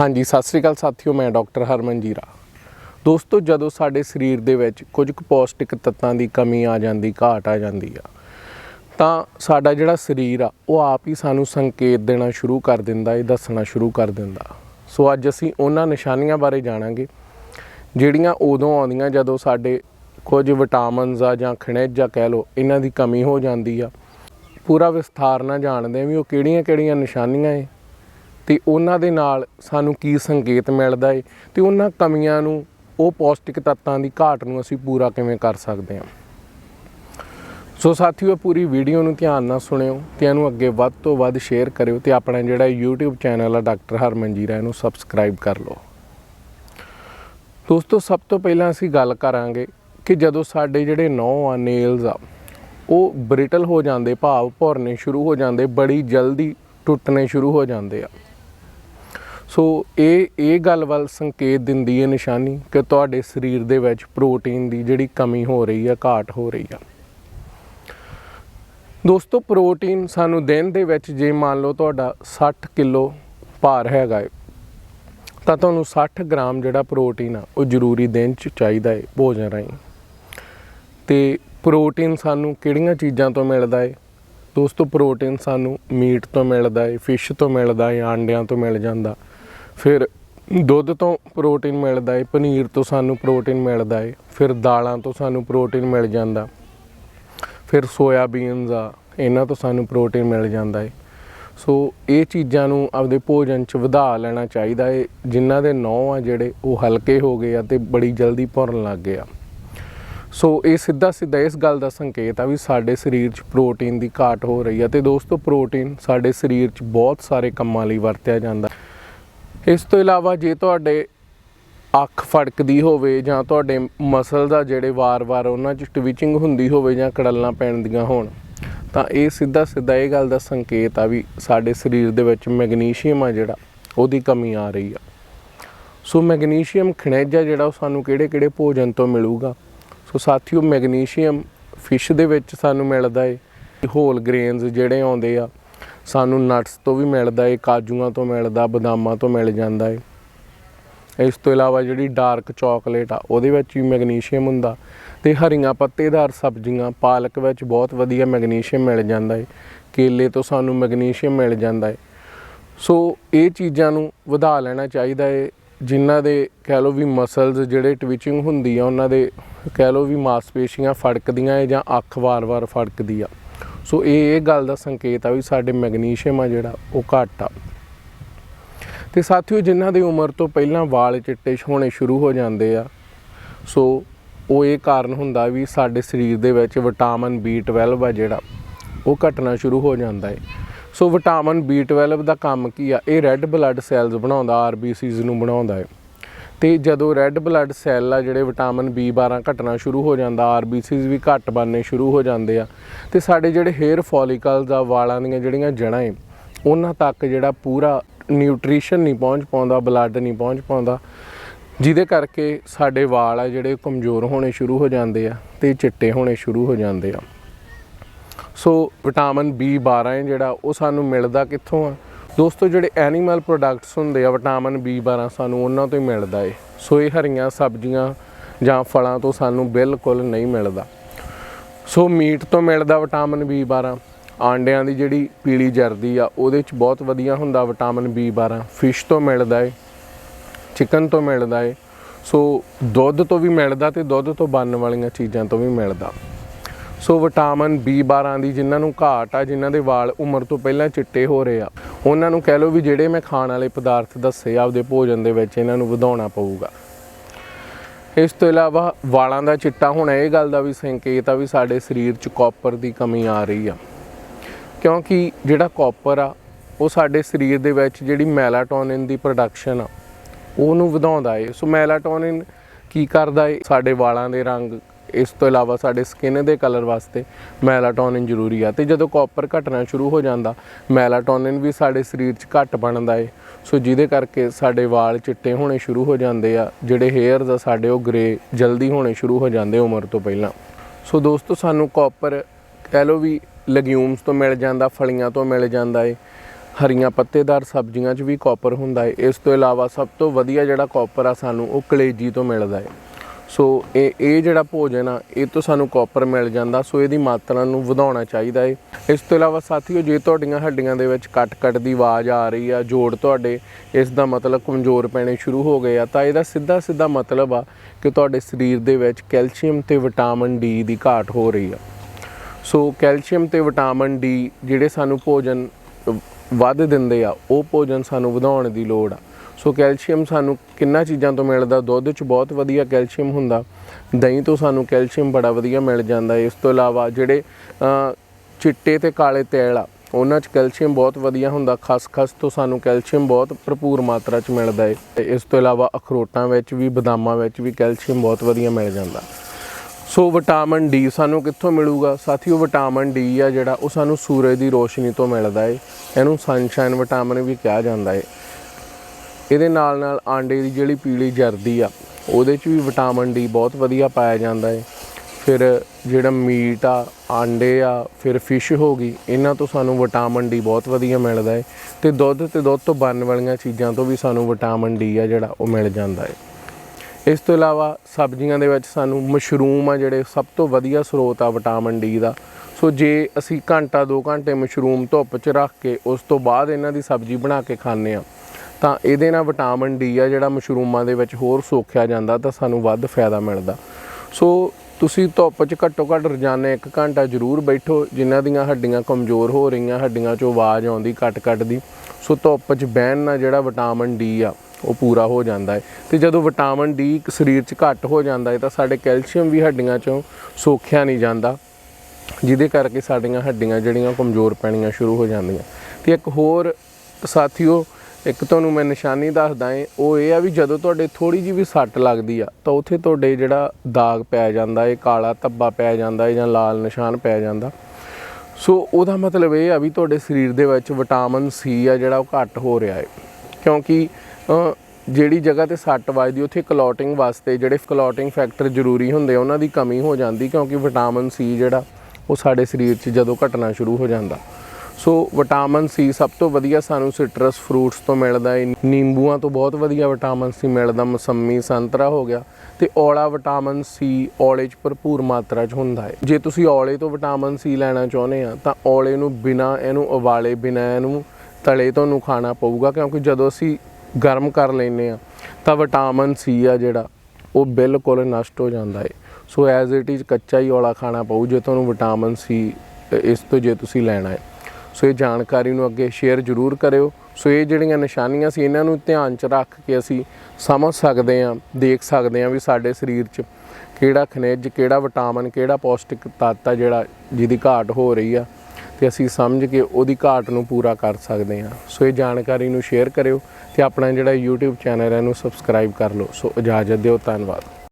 ਹਾਂਜੀ, ਸਤਿ ਸ੍ਰੀ ਅਕਾਲ ਸਾਥੀਓ, ਮੈਂ ਡਾਕਟਰ ਹਰਮਨ ਜੀਰਾ। ਦੋਸਤੋ, ਜਦੋਂ ਸਾਡੇ ਸਰੀਰ ਦੇ ਵਿੱਚ ਕੁਝ ਕੁ ਪੌਸ਼ਟਿਕ ਤੱਤਾਂ ਦੀ ਕਮੀ ਆ ਜਾਂਦੀ, ਘਾਟ ਆ ਜਾਂਦੀ ਆ, ਤਾਂ ਸਾਡਾ ਜਿਹੜਾ ਸਰੀਰ ਆ, ਉਹ ਆਪ ਹੀ ਸਾਨੂੰ ਸੰਕੇਤ ਦੇਣਾ ਸ਼ੁਰੂ ਕਰ ਦਿੰਦਾ ਇਹ ਦੱਸਣਾ ਸ਼ੁਰੂ ਕਰ ਦਿੰਦਾ। ਸੋ ਅੱਜ ਅਸੀਂ ਉਹਨਾਂ ਨਿਸ਼ਾਨੀਆਂ ਬਾਰੇ ਜਾਣਾਂਗੇ, ਜਿਹੜੀਆਂ ਉਦੋਂ ਆਉਂਦੀਆਂ ਜਦੋਂ ਸਾਡੇ ਕੁਝ ਵਿਟਾਮਿਨਸ ਆ ਜਾਂ ਖਣਿਜ ਜਾਂ ਕਹਿ ਲਓ, ਇਹਨਾਂ ਦੀ ਕਮੀ ਹੋ ਜਾਂਦੀ ਆ। ਪੂਰਾ ਵਿਸਥਾਰ ਨਾਲ ਜਾਣਦੇ ਆ ਵੀ ਉਹ ਕਿਹੜੀਆਂ-ਕਿਹੜੀਆਂ ਨਿਸ਼ਾਨੀਆਂ ਏ। ਤੇ ਉਹਨਾਂ ਦੇ ਨਾਲ ਸਾਨੂੰ ਕੀ ਸੰਕੇਤ ਮਿਲਦਾ ਏ ਤੇ ਉਹਨਾਂ ਕਮੀਆਂ ਨੂੰ, ਉਹ ਪੌਸ਼ਟਿਕ ਤੱਤਾਂ ਦੀ ਘਾਟ ਨੂੰ ਅਸੀਂ ਪੂਰਾ ਕਿਵੇਂ ਕਰ ਸਕਦੇ ਹਾਂ। ਸੋ ਸਾਥੀਓ, ਪੂਰੀ ਵੀਡੀਓ ਨੂੰ ਧਿਆਨ ਨਾਲ ਸੁਣਿਓ ਤੇ ਇਹਨੂੰ ਅੱਗੇ ਵੱਧ ਤੋਂ ਵੱਧ ਸ਼ੇਅਰ ਕਰਿਓ ਤੇ ਆਪਣਾ ਜਿਹੜਾ YouTube ਚੈਨਲ ਆ, ਡਾਕਟਰ ਹਰਮਨ ਜੀਰਾ, ਇਹਨੂੰ ਸਬਸਕ੍ਰਾਈਬ ਕਰ ਲਓ। ਦੋਸਤੋ, ਸਭ ਤੋਂ ਪਹਿਲਾਂ ਅਸੀਂ ਗੱਲ ਕਰਾਂਗੇ ਕਿ ਜਦੋਂ ਸਾਡੇ ਜਿਹੜੇ ਨੌ ਆ ਨੇਲਸ ਆ, ਉਹ ਬ੍ਰਿਟਲ ਹੋ ਜਾਂਦੇ, ਭਾਵ ਭੁਰਨੇ ਸ਼ੁਰੂ ਹੋ ਜਾਂਦੇ, ਬੜੀ ਜਲਦੀ ਟੁੱਟਣੇ ਸ਼ੁਰੂ ਹੋ ਜਾਂਦੇ ਆ। ਸੋ ਇਹ ਇਹ ਗੱਲ ਵੱਲ ਸੰਕੇਤ ਦਿੰਦੀ ਹੈ ਨਿਸ਼ਾਨੀ ਕਿ ਤੁਹਾਡੇ ਸਰੀਰ ਦੇ ਵਿੱਚ ਪ੍ਰੋਟੀਨ ਦੀ ਜਿਹੜੀ ਕਮੀ ਹੋ ਰਹੀ ਆ, ਘਾਟ ਹੋ ਰਹੀ ਆ। ਦੋਸਤੋ, ਪ੍ਰੋਟੀਨ ਸਾਨੂੰ ਦਿਨ ਦੇ ਵਿੱਚ ਜੇ ਮੰਨ ਲਓ ਤੁਹਾਡਾ 60 ਕਿਲੋ ਭਾਰ ਹੈਗਾ ਹੈ ਤਾਂ ਤੁਹਾਨੂੰ 60 ਗ੍ਰਾਮ ਜਿਹੜਾ ਪ੍ਰੋਟੀਨ ਆ, ਉਹ ਜ਼ਰੂਰੀ ਦਿਨ ਚ ਚਾਹੀਦਾ ਹੈ ਭੋਜਨ ਰਾਹੀਂ। ਤੇ ਪ੍ਰੋਟੀਨ ਸਾਨੂੰ ਕਿਹੜੀਆਂ ਚੀਜ਼ਾਂ ਤੋਂ ਮਿਲਦਾ ਹੈ ਦੋਸਤੋ, ਪ੍ਰੋਟੀਨ ਸਾਨੂੰ ਮੀਟ ਤੋਂ ਮਿਲਦਾ ਹੈ ਫਿਸ਼ ਤੋਂ ਮਿਲਦਾ ਹੈ ਆਂਡਿਆਂ ਤੋਂ ਮਿਲ ਜਾਂਦਾ। ਫਿਰ ਦੁੱਧ ਤੋਂ ਪ੍ਰੋਟੀਨ ਮਿਲਦਾ ਏ, ਪਨੀਰ ਤੋਂ ਸਾਨੂੰ ਪ੍ਰੋਟੀਨ ਮਿਲਦਾ ਏ, ਫਿਰ ਦਾਲਾਂ ਤੋਂ ਸਾਨੂੰ ਪ੍ਰੋਟੀਨ ਮਿਲ ਜਾਂਦਾ, ਫਿਰ ਸੋਇਆਬੀਨਸ ਆ, ਇਹਨਾਂ ਤੋਂ ਸਾਨੂੰ ਪ੍ਰੋਟੀਨ ਮਿਲ ਜਾਂਦਾ ਏ। ਸੋ ਇਹ ਚੀਜ਼ਾਂ ਨੂੰ ਆਪਦੇ ਭੋਜਨ 'ਚ ਵਧਾ ਲੈਣਾ ਚਾਹੀਦਾ ਏ, ਜਿਨ੍ਹਾਂ ਦੇ ਨੌ ਆ ਜਿਹੜੇ ਉਹ ਹਲਕੇ ਹੋ ਗਏ ਆ ਤੇ ਬੜੀ ਜਲਦੀ ਭਰਨ ਲੱਗ ਗਏ ਆ। ਸੋ ਇਹ ਸਿੱਧਾ ਸਿੱਧਾ ਇਸ ਗੱਲ ਦਾ ਸੰਕੇਤ ਆ ਵੀ ਸਾਡੇ ਸਰੀਰ 'ਚ ਪ੍ਰੋਟੀਨ ਦੀ ਘਾਟ ਹੋ ਰਹੀ ਆ ਤੇ ਦੋਸਤੋ ਪ੍ਰੋਟੀਨ ਸਾਡੇ ਸਰੀਰ 'ਚ ਬਹੁਤ ਸਾਰੇ ਕੰਮਾਂ ਲਈ ਵਰਤਿਆ ਜਾਂਦਾ। ਇਸ ਤੋਂ ਇਲਾਵਾ ਜੇ ਤੁਹਾਡੇ ਅੱਖ ਫੜਕਦੀ ਹੋਵੇ ਜਾਂ ਤੁਹਾਡੇ ਮਸਲ ਦਾ ਜਿਹੜੇ ਵਾਰ-ਵਾਰ ਉਹਨਾਂ 'ਚ ਟਵਿਚਿੰਗ ਹੁੰਦੀ ਹੋਵੇ ਜਾਂ ਕੜਲਾਂ ਪੈਣਦੀਆਂ ਹੋਣ, ਤਾਂ ਇਹ ਸਿੱਧਾ ਸਿੱਧਾ ਇਹ ਗੱਲ ਦਾ ਸੰਕੇਤ ਆ ਵੀ ਸਾਡੇ ਸਰੀਰ ਦੇ ਵਿੱਚ ਮੈਗਨੀਸ਼ੀਅਮ ਆ ਜਿਹੜਾ, ਉਹਦੀ ਕਮੀ ਆ ਰਹੀ ਆ। ਸੋ ਮੈਗਨੀਸ਼ੀਅਮ ਖਣਿਜ ਜਿਹੜਾ, ਉਹ ਸਾਨੂੰ ਕਿਹੜੇ-ਕਿਹੜੇ ਭੋਜਨ ਤੋਂ ਮਿਲੂਗਾ? ਸੋ ਸਾਥੀਓ, ਮੈਗਨੀਸ਼ੀਅਮ ਫਿਸ਼ ਦੇ ਵਿੱਚ ਸਾਨੂੰ ਮਿਲਦਾ ਏ ਹੋਲ ਗ੍ਰੇਨਸ ਜਿਹੜੇ ਆਉਂਦੇ ਆ ਸਾਨੂੰ ਨਟਸ ਤੋਂ ਵੀ ਮਿਲਦਾ ਏ, ਕਾਜੂਆਂ ਤੋਂ ਮਿਲਦਾ, ਬਦਾਮਾਂ ਤੋਂ ਮਿਲ ਜਾਂਦਾ ਏ। ਇਸ ਤੋਂ ਇਲਾਵਾ ਜਿਹੜੀ ਡਾਰਕ ਚਾਕਲੇਟ ਆ, ਉਹਦੇ ਵਿੱਚ ਵੀ ਮੈਗਨੀਸ਼ੀਅਮ ਹੁੰਦਾ। ਤੇ ਹਰੀਆਂ ਪੱਤੇਦਾਰ ਸਬਜ਼ੀਆਂ, ਪਾਲਕ ਵਿੱਚ ਬਹੁਤ ਵਧੀਆ ਮੈਗਨੀਸ਼ੀਅਮ ਮਿਲ ਜਾਂਦਾ ਏ। ਕੇਲੇ ਤੋਂ ਸਾਨੂੰ ਮੈਗਨੀਸ਼ੀਅਮ ਮਿਲ ਜਾਂਦਾ ਏ। ਸੋ ਇਹ ਚੀਜ਼ਾਂ ਨੂੰ ਵਧਾ ਲੈਣਾ ਚਾਹੀਦਾ ਏ, ਜਿਨ੍ਹਾਂ ਦੇ ਕਹਿ ਲਓ ਵੀ ਮਸਲਸ ਜਿਹੜੇ ਟਵਿਚਿੰਗ ਹੁੰਦੀ ਆ, ਉਹਨਾਂ ਦੇ ਕਹਿ ਲਓ ਵੀ ਮਾਸਪੇਸ਼ੀਆਂ ਫੜਕਦੀਆਂ ਏ ਜਾਂ ਅੱਖ ਵਾਰ-ਵਾਰ ਫੜਕਦੀ ਆ। ਸੋ ਇਹ ਇਹ ਗੱਲ ਦਾ ਸੰਕੇਤ ਆ ਵੀ ਸਾਡੇ ਮੈਗਨੀਸ਼ੀਅਮ ਆ ਜਿਹੜਾ, ਉਹ ਘੱਟ ਆ। ਤੇ ਸਾਥੀਓ, ਜਿਨ੍ਹਾਂ ਦੀ ਉਮਰ ਤੋਂ ਪਹਿਲਾਂ ਵਾਲ ਚਿੱਟੇ ਹੋਣੇ ਸ਼ੁਰੂ ਹੋ ਜਾਂਦੇ ਆ, ਸੋ ਉਹ ਇਹ ਕਾਰਨ ਹੁੰਦਾ ਵੀ ਸਾਡੇ ਸਰੀਰ ਦੇ ਵਿੱਚ ਵਿਟਾਮਿਨ B12 ਆ ਜਿਹੜਾ, ਉਹ ਘਟਣਾ ਸ਼ੁਰੂ ਹੋ ਜਾਂਦਾ ਹੈ ਸੋ ਵਿਟਾਮਿਨ B12 ਦਾ ਕੰਮ ਕੀ ਆ? ਇਹ ਰੈੱਡ ਬਲੱਡ ਸੈਲਸ ਬਣਾਉਂਦਾ RBCs ਨੂੰ ਬਣਾਉਂਦਾ ਹੈ ਤੇ ਜਦੋਂ ਰੈੱਡ ਬਲੱਡ ਸੈੱਲ ਆ ਜਿਹੜੇ ਵਿਟਾਮਿਨ B12 ਘਟਣਾ ਸ਼ੁਰੂ ਹੋ ਜਾਂਦਾ RBCs ਵੀ ਘਟ ਬਣਨੇ ਸ਼ੁਰੂ ਹੋ ਜਾਂਦੇ ਆ, ਤੇ ਸਾਡੇ ਜਿਹੜੇ ਹੇਅਰ ਫੋਲੀਕਲਸ ਆ, ਵਾਲਾਂ ਦੀਆਂ ਜਿਹੜੀਆਂ ਜੜਾਂ ਏ, ਉਹਨਾਂ ਤੱਕ ਜਿਹੜਾ ਪੂਰਾ ਨਿਊਟ੍ਰੀਸ਼ਨ ਨਹੀਂ ਪਹੁੰਚ ਪਾਉਂਦਾ ਬਲੱਡ ਨਹੀਂ ਪਹੁੰਚ ਪਾਉਂਦਾ, ਜਿਹਦੇ ਕਰਕੇ ਸਾਡੇ ਵਾਲ ਆ ਜਿਹੜੇ ਕਮਜ਼ੋਰ ਹੋਣੇ ਸ਼ੁਰੂ ਹੋ ਜਾਂਦੇ ਆ ਤੇ ਚਿੱਟੇ ਹੋਣੇ ਸ਼ੁਰੂ ਹੋ ਜਾਂਦੇ ਆ। ਸੋ ਵਿਟਾਮਿਨ B12 ਹੈ ਜਿਹੜਾ ਉਹ ਸਾਨੂੰ ਮਿਲਦਾ ਕਿੱਥੋਂ ਆ? ਦੋਸਤੋ, ਜਿਹੜੇ ਐਨੀਮਲ ਪ੍ਰੋਡਕਟਸ ਹੁੰਦੇ ਆ ਵਿਟਾਮਿਨ B12 ਸਾਨੂੰ ਉਹਨਾਂ ਤੋਂ ਹੀ ਮਿਲਦਾ ਏ। ਸੋ ਇਹ ਹਰੀਆਂ ਸਬਜ਼ੀਆਂ ਜਾਂ ਫਲਾਂ ਤੋਂ ਸਾਨੂੰ ਬਿਲਕੁਲ ਨਹੀਂ ਮਿਲਦਾ। ਸੋ ਮੀਟ ਤੋਂ ਮਿਲਦਾ ਵਿਟਾਮਿਨ B12 ਆਂਡਿਆਂ ਦੀ ਜਿਹੜੀ ਪੀਲੀ ਜਰਦੀ ਆ, ਉਹਦੇ ਚ ਬਹੁਤ ਵਧੀਆ ਹੁੰਦਾ ਵਿਟਾਮਿਨ B12 ਫਿਸ਼ ਤੋਂ ਮਿਲਦਾ ਏ ਚਿਕਨ ਤੋਂ ਮਿਲਦਾ ਏ। ਸੋ ਦੁੱਧ ਤੋਂ ਵੀ ਮਿਲਦਾ ਤੇ ਦੁੱਧ ਤੋਂ ਬਣਨ ਵਾਲੀਆਂ ਚੀਜ਼ਾਂ ਤੋਂ ਵੀ ਮਿਲਦਾ। ਸੋ ਵਿਟਾਮਿਨ B12 ਦੀ ਜਿਨ੍ਹਾਂ ਨੂੰ ਘਾਟ ਆ, ਜਿਨ੍ਹਾਂ ਦੇ ਵਾਲ ਉਮਰ ਤੋਂ ਪਹਿਲਾਂ ਚਿੱਟੇ ਹੋ ਰਹੇ ਆ, ਉਹਨਾਂ ਨੂੰ ਕਹਿ ਲਓ ਵੀ ਜਿਹੜੇ ਮੈਂ ਖਾਣ ਵਾਲੇ ਪਦਾਰਥ ਦੱਸੇ ਆ, ਆਪਦੇ ਭੋਜਨ ਦੇ ਵਿੱਚ ਇਹਨਾਂ ਨੂੰ ਵਧਾਉਣਾ ਪਊਗਾ। ਇਸ ਤੋਂ ਇਲਾਵਾ ਵਾਲਾਂ ਦਾ ਚਿੱਟਾ ਹੋਣਾ ਇਹ ਗੱਲ ਦਾ ਵੀ ਸੰਕੇਤ ਆ ਵੀ ਸਾਡੇ ਸਰੀਰ 'ਚ ਕਾਪਰ ਦੀ ਕਮੀ ਆ ਰਹੀ ਆ। ਕਿਉਂਕਿ ਜਿਹੜਾ ਕਾਪਰ ਆ, ਉਹ ਸਾਡੇ ਸਰੀਰ ਦੇ ਵਿੱਚ ਜਿਹੜੀ ਮੈਲਾਟੋਨਿਨ ਦੀ ਪ੍ਰੋਡਕਸ਼ਨ ਆ, ਉਹਨੂੰ ਵਧਾਉਂਦਾ ਏ। ਸੋ ਮੈਲਾਟੋਨਿਨ ਕੀ ਕਰਦਾ ਏ? ਸਾਡੇ ਵਾਲਾਂ ਦੇ ਰੰਗ ਇਸ ਤੋਂ ਇਲਾਵਾ ਸਾਡੇ ਸਕਿਨ ਦੇ ਕਲਰ ਵਾਸਤੇ ਮੈਲਾਟੋਨਿਨ ਜ਼ਰੂਰੀ ਆ ਤੇ ਜਦੋਂ ਕਾਪਰ ਘਟਣਾ ਸ਼ੁਰੂ ਹੋ ਜਾਂਦਾ ਮੈਲਾਟੋਨਿਨ ਵੀ ਸਾਡੇ ਸਰੀਰ 'ਚ ਘਟ ਬਣਦਾ ਏ। ਸੋ ਜਿਹਦੇ ਕਰਕੇ ਸਾਡੇ ਵਾਲ ਚਿੱਟੇ ਹੋਣੇ ਸ਼ੁਰੂ ਹੋ ਜਾਂਦੇ ਆ, ਜਿਹੜੇ ਹੇਅਰਸ ਆ ਸਾਡੇ ਉਹ ਗ੍ਰੇ ਜਲਦੀ ਹੋਣੇ ਸ਼ੁਰੂ ਹੋ ਜਾਂਦੇ ਉਮਰ ਤੋਂ ਪਹਿਲਾਂ। ਸੋ ਦੋਸਤੋ, ਸਾਨੂੰ ਕਾਪਰ ਕਹਿ ਲਓ ਵੀ ਲੈਗਿਊਮਸ ਤੋਂ ਮਿਲ ਜਾਂਦਾ, ਫਲੀਆਂ ਤੋਂ ਮਿਲ ਜਾਂਦਾ ਏ। ਹਰੀਆਂ ਪੱਤੇਦਾਰ ਸਬਜ਼ੀਆਂ 'ਚ ਵੀ ਕਾਪਰ ਹੁੰਦਾ ਹੈ ਇਸ ਤੋਂ ਇਲਾਵਾ ਸਭ ਤੋਂ ਵਧੀਆ ਜਿਹੜਾ ਕਾਪਰ ਆ ਸਾਨੂੰ ਉਹ ਕਲੇਜੀ ਤੋਂ ਮਿਲਦਾ ਏ। ਸੋ ਇਹ ਇਹ ਜਿਹੜਾ ਭੋਜਨ ਆ, ਇਹ ਤੋਂ ਸਾਨੂੰ ਕਾਪਰ ਮਿਲ ਜਾਂਦਾ, ਸੋ ਇਹਦੀ ਮਾਤਰਾ ਨੂੰ ਵਧਾਉਣਾ ਚਾਹੀਦਾ ਏ। ਇਸ ਤੋਂ ਇਲਾਵਾ ਸਾਥੀਓ, ਜੇ ਤੁਹਾਡੀਆਂ ਹੱਡੀਆਂ ਦੇ ਵਿੱਚ ਕੱਟ-ਕੱਟ ਦੀ ਆਵਾਜ਼ ਆ ਰਹੀ ਆ, ਜੋੜ ਤੁਹਾਡੇ, ਇਸ ਦਾ ਮਤਲਬ ਕਮਜ਼ੋਰ ਪੈਣੇ ਸ਼ੁਰੂ ਹੋ ਗਏ ਆ, ਤਾਂ ਇਹਦਾ ਸਿੱਧਾ-ਸਿੱਧਾ ਮਤਲਬ ਆ ਕਿ ਤੁਹਾਡੇ ਸਰੀਰ ਦੇ ਵਿੱਚ ਕੈਲਸ਼ੀਅਮ ਤੇ ਵਿਟਾਮਿਨ ਡੀ ਦੀ ਘਾਟ ਹੋ ਰਹੀ ਆ। ਸੋ ਕੈਲਸ਼ੀਅਮ ਤੇ ਵਿਟਾਮਿਨ ਡੀ ਜਿਹੜੇ ਸਾਨੂੰ ਭੋਜਨ ਵੱਧ ਦਿੰਦੇ ਆ, ਉਹ ਭੋਜਨ ਸਾਨੂੰ ਵਧਾਉਣ ਦੀ ਲੋੜ ਆ। ਸੋ ਕੈਲਸ਼ੀਅਮ ਸਾਨੂੰ ਕਿੰਨਾ ਚੀਜ਼ਾਂ ਤੋਂ ਮਿਲਦਾ? ਦੁੱਧ 'ਚ ਬਹੁਤ ਵਧੀਆ ਕੈਲਸ਼ੀਅਮ ਹੁੰਦਾ। ਦਹੀਂ ਤੋਂ ਸਾਨੂੰ ਕੈਲਸ਼ੀਅਮ ਬੜਾ ਵਧੀਆ ਮਿਲ ਜਾਂਦਾ ਹੈ। ਇਸ ਤੋਂ ਇਲਾਵਾ ਜਿਹੜੇ ਚਿੱਟੇ ਤੇ ਕਾਲੇ ਤੇਲ ਆ, ਉਹਨਾਂ 'ਚ ਕੈਲਸ਼ੀਅਮ ਬਹੁਤ ਵਧੀਆ ਹੁੰਦਾ। ਖਸਖਸ ਤੋਂ ਸਾਨੂੰ ਕੈਲਸ਼ੀਅਮ ਬਹੁਤ ਭਰਪੂਰ ਮਾਤਰਾ 'ਚ ਮਿਲਦਾ ਹੈ ਤੇ ਇਸ ਤੋਂ ਇਲਾਵਾ ਅਖਰੋਟਾਂ ਵਿੱਚ ਵੀ, ਬਦਾਮਾਂ ਵਿੱਚ ਵੀ ਕੈਲਸ਼ੀਅਮ ਬਹੁਤ ਵਧੀਆ ਮਿਲ ਜਾਂਦਾ। ਸੋ ਵਿਟਾਮਿਨ ਡੀ ਸਾਨੂੰ ਕਿੱਥੋਂ ਮਿਲੂਗਾ? ਸਾਥੀਓ ਵਿਟਾਮਿਨ ਡੀ ਆ ਜਿਹੜਾ, ਉਹ ਸਾਨੂੰ ਸੂਰਜ ਦੀ ਰੋਸ਼ਨੀ ਤੋਂ ਮਿਲਦਾ ਹੈ ਇਹਨੂੰ ਸਨਸ਼ਾਈਨ ਵਿਟਾਮਿਨ ਵੀ ਕਿਹਾ ਜਾਂਦਾ ਹੈ ਇਹਦੇ ਨਾਲ ਨਾਲ ਆਂਡੇ ਦੀ ਜਿਹੜੀ ਪੀਲੀ ਜਰਦੀ ਆ, ਉਹਦੇ 'ਚ ਵੀ ਵਿਟਾਮਿਨ ਡੀ ਬਹੁਤ ਵਧੀਆ ਪਾਇਆ ਜਾਂਦਾ ਹੈ ਫਿਰ ਜਿਹੜਾ ਮੀਟ ਆ, ਆਂਡੇ ਆ, ਫਿਰ ਫਿਸ਼ ਹੋ ਗਈ, ਇਹਨਾਂ ਤੋਂ ਸਾਨੂੰ ਵਿਟਾਮਿਨ ਡੀ ਬਹੁਤ ਵਧੀਆ ਮਿਲਦਾ ਹੈ ਤੇ ਦੁੱਧ ਤੇ ਦੁੱਧ ਤੋਂ ਬਣਨ ਵਾਲੀਆਂ ਚੀਜ਼ਾਂ ਤੋਂ ਵੀ ਸਾਨੂੰ ਵਿਟਾਮਿਨ ਡੀ ਆ ਜਿਹੜਾ, ਉਹ ਮਿਲ ਜਾਂਦਾ ਹੈ ਇਸ ਤੋਂ ਇਲਾਵਾ ਸਬਜ਼ੀਆਂ ਦੇ ਵਿੱਚ ਸਾਨੂੰ ਮਸ਼ਰੂਮ ਆ ਜਿਹੜੇ, ਸਭ ਤੋਂ ਵਧੀਆ ਸਰੋਤ ਆ ਵਿਟਾਮਿਨ ਡੀ ਦਾ। ਸੋ ਜੇ ਅਸੀਂ ਘੰਟਾ 2 ਘੰਟੇ ਮਸ਼ਰੂਮ ਧੁੱਪ 'ਚ ਰੱਖ ਕੇ ਉਸ ਤੋਂ ਬਾਅਦ ਇਹਨਾਂ ਦੀ ਸਬਜ਼ੀ ਬਣਾ ਕੇ ਖਾਂਦੇ ਆ ਤਾਂ ਇਹਦੇ ਨਾਲ ਵਿਟਾਮਿਨ ਡੀ ਆ ਜਿਹੜਾ ਮਸ਼ਰੂਮਾਂ ਦੇ ਵਿੱਚ ਹੋਰ ਸੋਖਿਆ ਜਾਂਦਾ ਤਾਂ ਸਾਨੂੰ ਵੱਧ ਫਾਇਦਾ ਮਿਲਦਾ। ਸੋ ਤੁਸੀਂ ਧੁੱਪ 'ਚ ਘੱਟੋ ਘੱਟ ਰੋਜ਼ਾਨਾ 1 ਘੰਟਾ ਜ਼ਰੂਰ ਬੈਠੋ, ਜਿਨ੍ਹਾਂ ਦੀਆਂ ਹੱਡੀਆਂ ਕਮਜ਼ੋਰ ਹੋ ਰਹੀਆਂ, ਹੱਡੀਆਂ 'ਚੋਂ ਆਵਾਜ਼ ਆਉਂਦੀ ਕੱਟ-ਕੱਟ ਦੀ। ਸੋ ਧੁੱਪ 'ਚ ਬਹਿਣ ਨਾਲ ਜਿਹੜਾ ਵਿਟਾਮਿਨ ਡੀ ਆ, ਉਹ ਪੂਰਾ ਹੋ ਜਾਂਦਾ ਹੈ ਤੇ ਜਦੋਂ ਵਿਟਾਮਿਨ ਡੀ ਸਰੀਰ 'ਚ ਘੱਟ ਹੋ ਜਾਂਦਾ ਹੈ ਤਾਂ ਸਾਡੇ ਕੈਲਸ਼ੀਅਮ ਵੀ ਹੱਡੀਆਂ 'ਚੋਂ ਸੋਖਿਆ ਨਹੀਂ ਜਾਂਦਾ, ਜਿਹਦੇ ਕਰਕੇ ਸਾਡੀਆਂ ਹੱਡੀਆਂ ਜਿਹੜੀਆਂ ਕਮਜ਼ੋਰ ਪੈਣੀਆਂ ਸ਼ੁਰੂ ਹੋ ਜਾਂਦੀਆਂ। ਤੇ ਇੱਕ ਹੋਰ ਸਾਥੀਓ ਇੱਕ ਤੁਹਾਨੂੰ ਮੈਂ ਨਿਸ਼ਾਨੀ ਦੱਸਦਾ ਏ ਉਹ ਇਹ ਆ ਵੀ ਜਦੋਂ ਤੁਹਾਡੇ ਥੋੜੀ ਜਿਹੀ ਵੀ ਸੱਟ ਲੱਗਦੀ ਆ ਤਾਂ ਉੱਥੇ ਤੁਹਾਡੇ ਜਿਹੜਾ ਦਾਗ ਪੈ ਜਾਂਦਾ ਏ ਕਾਲਾ ਧੱਬਾ ਪੈ ਜਾਂਦਾ ਏ ਜਾਂ ਲਾਲ ਨਿਸ਼ਾਨ ਪੈ ਜਾਂਦਾ। ਸੋ ਉਹਦਾ ਮਤਲਬ ਇਹ ਆ ਵੀ ਤੁਹਾਡੇ ਸਰੀਰ ਦੇ ਵਿੱਚ ਵਿਟਾਮਿਨ ਸੀ ਆ ਜਿਹੜਾ ਉਹ ਘੱਟ ਹੋ ਰਿਹਾ ਹੈ ਕਿਉਂਕਿ ਜਿਹੜੀ ਜਗ੍ਹਾ ਤੇ ਸੱਟ ਵੱਜਦੀ ਉੱਥੇ ਕਲੌਟਿੰਗ ਵਾਸਤੇ ਜਿਹੜੇ ਕਲੌਟਿੰਗ ਫੈਕਟਰ ਜ਼ਰੂਰੀ ਹੁੰਦੇ ਆ, ਉਹਨਾਂ ਦੀ ਕਮੀ ਹੋ ਜਾਂਦੀ ਕਿਉਂਕਿ ਵਿਟਾਮਿਨ ਸੀ ਜਿਹੜਾ ਉਹ ਸਾਡੇ ਸਰੀਰ 'ਚ ਜਦੋਂ ਘਟਣਾ ਸ਼ੁਰੂ ਹੋ ਜਾਂਦਾ। ਸੋ ਵਿਟਾਮਿਨ ਸੀ ਸਭ ਤੋਂ ਵਧੀਆ ਸਾਨੂੰ ਸਿਟਰਸ, ਫਰੂਟਸ ਤੋਂ ਮਿਲਦਾ ਹੈ ਨਿੰਬੂਆਂ ਤੋਂ ਬਹੁਤ ਵਧੀਆ ਵਿਟਾਮਿਨ ਸੀ ਮਿਲਦਾ, ਮਸੰਮੀ, ਸੰਤਰਾ ਹੋ ਗਿਆ। ਤੇ ਔਲਾ ਵਿਟਾਮਿਨ ਸੀ ਔਲੇ 'ਚ ਭਰਪੂਰ ਮਾਤਰਾ 'ਚ ਹੁੰਦਾ ਹੈ ਜੇ ਤੁਸੀਂ ਔਲੇ ਤੋਂ ਵਿਟਾਮਿਨ ਸੀ ਲੈਣਾ ਚਾਹੁੰਦੇ ਆ, ਤਾਂ ਔਲੇ ਨੂੰ ਬਿਨਾ ਇਹਨੂੰ ਉਬਾਲੇ, ਬਿਨਾ ਇਹਨੂੰ ਤਲੇ ਤੁਹਾਨੂੰ ਖਾਣਾ ਪਊਗਾ, ਕਿਉਂਕਿ ਜਦੋਂ ਅਸੀਂ ਗਰਮ ਕਰ ਲੈਨੇ ਆ, ਤਾਂ ਵਿਟਾਮਿਨ ਸੀ ਆ ਜਿਹੜਾ, ਉਹ ਬਿਲਕੁਲ ਨਸ਼ਟ ਹੋ ਜਾਂਦਾ ਹੈ ਸੋ ਐਜ਼ ਇਟ ਇਜ਼ ਕੱਚਾ ਹੀ ਔਲਾ ਖਾਣਾ ਪਊ, ਜੇ ਤੁਹਾਨੂੰ ਵਿਟਾਮਿਨ ਸੀ, ਇਸ ਤੋਂ ਜੇ ਤੁਸੀਂ ਲੈਣਾ ਹੈ ਸੋ ਇਹ ਜਾਣਕਾਰੀ ਨੂੰ ਅੱਗੇ ਸ਼ੇਅਰ ਜ਼ਰੂਰ ਕਰਿਓ। ਸੋ ਇਹ ਜਿਹੜੀਆਂ ਨਿਸ਼ਾਨੀਆਂ ਸੀ, ਇਹਨਾਂ ਨੂੰ ਧਿਆਨ 'ਚ ਰੱਖ ਕੇ ਅਸੀਂ ਸਮਝ ਸਕਦੇ ਹਾਂ, ਦੇਖ ਸਕਦੇ ਹਾਂ ਵੀ ਸਾਡੇ ਸਰੀਰ 'ਚ ਕਿਹੜਾ ਖਣਿਜ, ਕਿਹੜਾ ਵਿਟਾਮਿਨ, ਕਿਹੜਾ ਪੌਸ਼ਟਿਕ ਤੱਤ ਆ ਜਿਹੜਾ ਜਿਹਦੀ ਘਾਟ ਹੋ ਰਹੀ ਆ ਤੇ ਅਸੀਂ ਸਮਝ ਕੇ ਉਹਦੀ ਘਾਟ ਨੂੰ ਪੂਰਾ ਕਰ ਸਕਦੇ ਹਾਂ। ਸੋ ਇਹ ਜਾਣਕਾਰੀ ਨੂੰ ਸ਼ੇਅਰ ਕਰਿਓ ਤੇ ਆਪਣਾ ਜਿਹੜਾ YouTube ਚੈਨਲ ਹੈ, ਇਹਨੂੰ ਸਬਸਕ੍ਰਾਈਬ ਕਰ ਲਓ। ਸੋ ਇਜਾਜ਼ਤ ਦਿਓ, ਧੰਨਵਾਦ।